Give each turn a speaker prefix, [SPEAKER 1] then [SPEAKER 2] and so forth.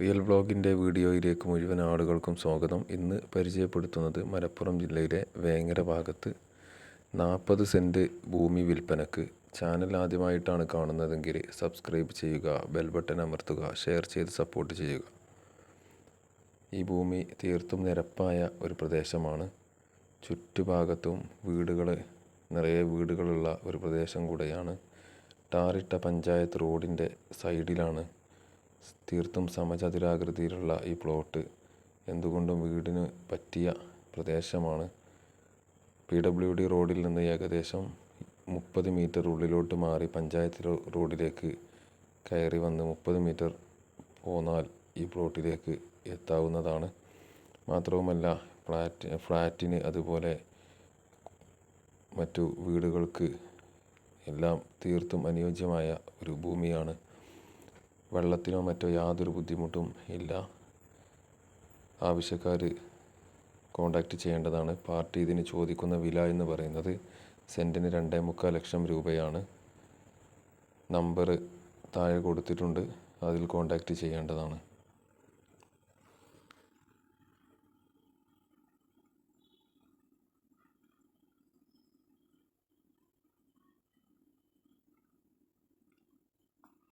[SPEAKER 1] Real ബ്ലോഗിന്റെ വീഡിയോയിലേക്ക് മുഴുവൻ ആളുകൾക്കും സ്വാഗതം. ഇന്ന് പരിചയപ്പെടുത്തുന്നത് മലപ്പുറം ജില്ലയിലെ വേങ്ങര ഭാഗത്ത് നാൽപ്പത് സെന്റ് ഭൂമി വിൽപ്പനക്ക് ചാനൽ ആദ്യമായിട്ടാണ് കാണുന്നതെങ്കിൽ സബ്സ്ക്രൈബ് ചെയ്യുക ബെൽ ബട്ടൺ അമർത്തുക ഷെയർ ചെയ്ത് സപ്പോർട്ട് ചെയ്യുക. ഈ ഭൂമി തീർത്തും നിരപ്പായ ഒരു പ്രദേശമാണ്. ചുറ്റുഭാഗത്തും വീടുകൾ നിറയെ വീടുകളുള്ള ഒരു പ്രദേശം കൂടെയാണ്. ടാറിട്ട പഞ്ചായത്ത് റോഡിന്റെ സൈഡിലാണ് തീർത്തും സമചതുരാകൃതിയിലുള്ള ഈ പ്ലോട്ട് എന്തുകൊണ്ടും വീടിന് പറ്റിയ പ്രദേശമാണ്. പി ഡബ്ല്യു ഡി റോഡിൽ നിന്ന് ഏകദേശം മുപ്പത് മീറ്റർ ഉള്ളിലോട്ട് മാറി പഞ്ചായത്ത് റോഡിലേക്ക് കയറി വന്ന് മുപ്പത് മീറ്റർ പോന്നാൽ ഈ പ്ലോട്ടിലേക്ക് എത്താവുന്നതാണ്. മാത്രവുമല്ല ഫ്ലാറ്റ് ഫ്ലാറ്റിന് അതുപോലെ മറ്റു വീടുകൾക്ക് എല്ലാം തീർത്തും അനുയോജ്യമായ ഒരു ഭൂമിയാണ്. വെള്ളത്തിനോ മറ്റോ യാതൊരു ബുദ്ധിമുട്ടും ഇല്ല. ആവശ്യക്കാർ കോണ്ടാക്റ്റ് ചെയ്യേണ്ടതാണ്. പാർട്ടി ഇതിന് ചോദിക്കുന്ന വില എന്ന് പറയുന്നത് സെന്റിന് രണ്ടേ മുക്കാൽ ലക്ഷം രൂപയാണ്. നമ്പർ താഴെ കൊടുത്തിട്ടുണ്ട്. അതിൽ കോണ്ടാക്റ്റ് ചെയ്യേണ്ടതാണ്.